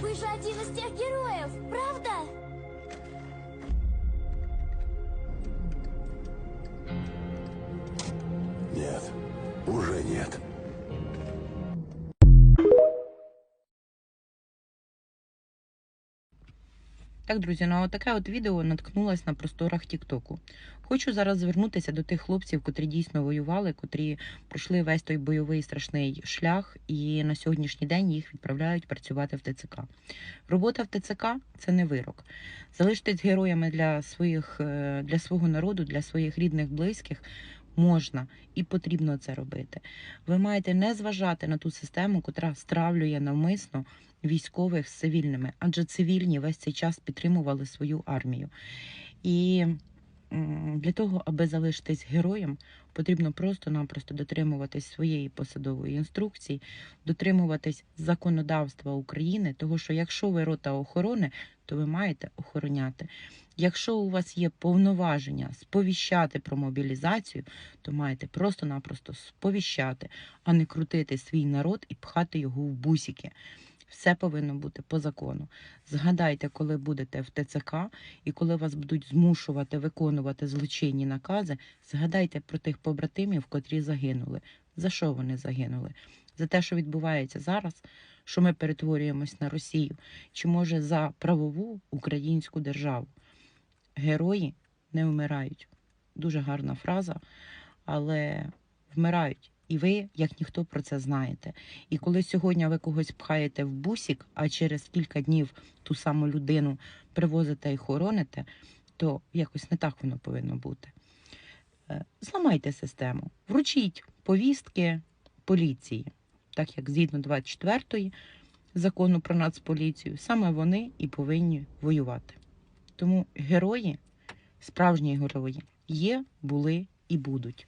Вы же один из тех героев, правда? Нет, уже нет. Так, друзі, ну а таке от відео наткнулось на просторах Тіктоку. Хочу зараз звернутися до тих хлопців, котрі дійсно воювали, котрі пройшли весь той бойовий страшний шлях, і на сьогоднішній день їх відправляють працювати в ТЦК. Робота в ТЦК це не вирок. Залишитись героями для своїх е, для свого народу, для своїх рідних, близьких. Можна і потрібно це робити. Ви маєте не зважати на ту систему, котра стравлює навмисно військових з цивільними, адже цивільні весь цей час підтримували свою армію. І для того, аби залишитись героєм, потрібно просто-напросто дотримуватись своєї посадової інструкції, дотримуватись законодавства України, того що якщо ви рота охорони, то ви маєте охороняти. Якщо у вас є повноваження сповіщати про мобілізацію, то маєте просто-напросто сповіщати, а не крутити свій народ і пхати його в бусики. Все повинно бути по закону. Згадайте, коли будете в ТЦК і коли вас будуть змушувати виконувати злочинні накази, згадайте про тих побратимів, котрі загинули. За що вони загинули? За те, що відбувається зараз, що ми перетворюємось на Росію, чи може за правову українську державу. Герої не вмирають. Дуже гарна фраза, але вмирають. І ви, як ніхто, про це знаєте. І коли сьогодні ви когось пхаєте в бусік, а через кілька днів ту саму людину привозите і хороните, то якось не так воно повинно бути. Е, Зламайте систему, вручіть повістки поліції, так як згідно 24-ї закону про нацполіцію, саме вони і повинні воювати. Тому герої, справжні герої, є, були і будуть.